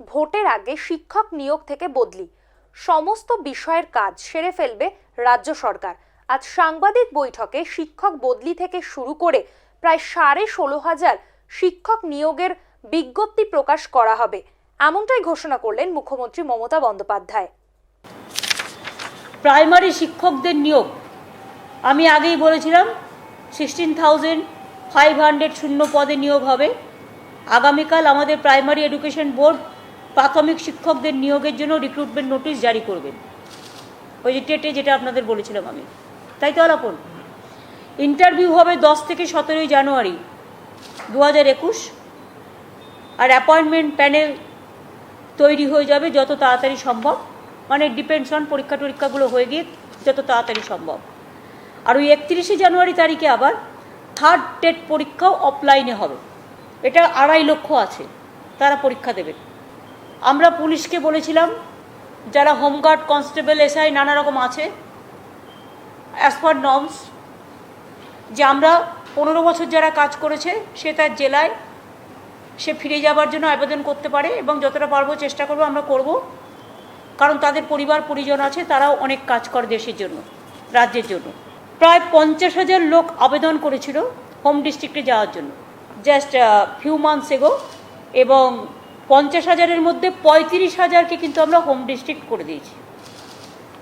ভোটের আগে শিক্ষক নিয়োগ থেকে বদলি। সমস্ত বিষয়ের কাজ সেরে ফেলবে রাজ্য সরকার। আজ সাংবাদিক বৈঠকে শিক্ষক বদলি থেকে শুরু করে প্রায় সাড়ে ষোলো হাজার শিক্ষক নিয়োগের বিজ্ঞপ্তি প্রকাশ করা হবে। এমনটাই ঘোষণা করলেন মুখ্যমন্ত্রী মমতা বন্দ্যোপাধ্যায়। প্রাইমারি শিক্ষকদের নিয়োগ। আমি আগেই বলেছিলাম সিক্সটিন থাউজেন্ড ফাইভ হান্ড্রেড শূন্য পদে নিয়োগ হবে। আগামীকাল আমাদের প্রাইমারি এডুকেশন বোর্ড প্রাথমিক শিক্ষকদের নিয়োগের জন্য রিক্রুটমেন্ট নোটিশ জারি করবেন। ওই যে টেটে যেটা আপনাদের বলেছিলাম আমি। তাই তো আলাপন। ইন্টারভিউ হবে দশ থেকে সতেরোই জানুয়ারি দু হাজার একুশ। আর অ্যাপয়েন্টমেন্ট প্যানেল তৈরি হয়ে যাবে যত তাড়াতাড়ি সম্ভব। মানে ডিপেন্ডস অন পরীক্ষা টরীক্ষাগুলো হয়ে গিয়ে যত তাড়াতাড়ি সম্ভব। আর ওই একত্রিশে জানুয়ারি তারিখে আবার থার্ড টেট পরীক্ষাও অফলাইনে হবে। এটা আড়াই লক্ষ আছে। তারা পরীক্ষা দেবে আমরা পুলিশকে বলেছিলাম, যারা হোমগার্ড, কনস্টেবল, এসআই, নানা রকম আছে অ্যাজ পার নর্মস যে আমরা পনেরো বছর যারা কাজ করেছে, সে তার জেলায় সে ফিরে যাবার জন্য আবেদন করতে পারে এবং যতটা পারব চেষ্টা করব, আমরা করব। কারণ তাদের পরিবার, পরিজন আছে, তারাও অনেক কাজ করে দেশের জন্য, রাজ্যের জন্য। প্রায় পঞ্চাশ হাজার লোক আবেদন করেছিল হোম ডিস্ট্রিক্টে যাওয়ার জন্য জাস্ট ফিউ মান্থস এগো এবং পঞ্চাশ হাজারের মধ্যে পঁয়ত্রিশ হাজারকে কিন্তু আমরা হোম ডিস্ট্রিক্ট করে দিয়েছি।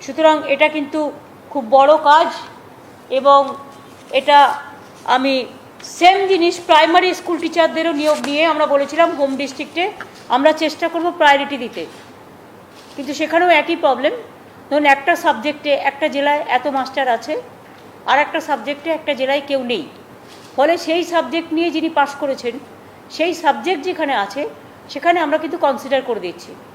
সুতরাং এটা কিন্তু খুব বড় কাজ এবং এটা আমি সেম জিনিস প্রাইমারি স্কুল টিচারদেরও নিয়োগ নিয়ে আমরা বলেছিলাম হোম ডিস্ট্রিক্টে আমরা চেষ্টা করব প্রায়োরিটি দিতে। কিন্তু সেখানেও একই প্রবলেম ধরুন একটা সাবজেক্টে একটা জেলায় এত মাস্টার আছে, আর একটা সাবজেক্টে একটা জেলায় কেউ নেই। ফলে সেই সাবজেক্ট নিয়ে যিনি পাশ করেছেন, সেই সাবজেক্ট যেখানে আছে সেখানে আমরা কিন্তু কনসিডার করে দিচ্ছি।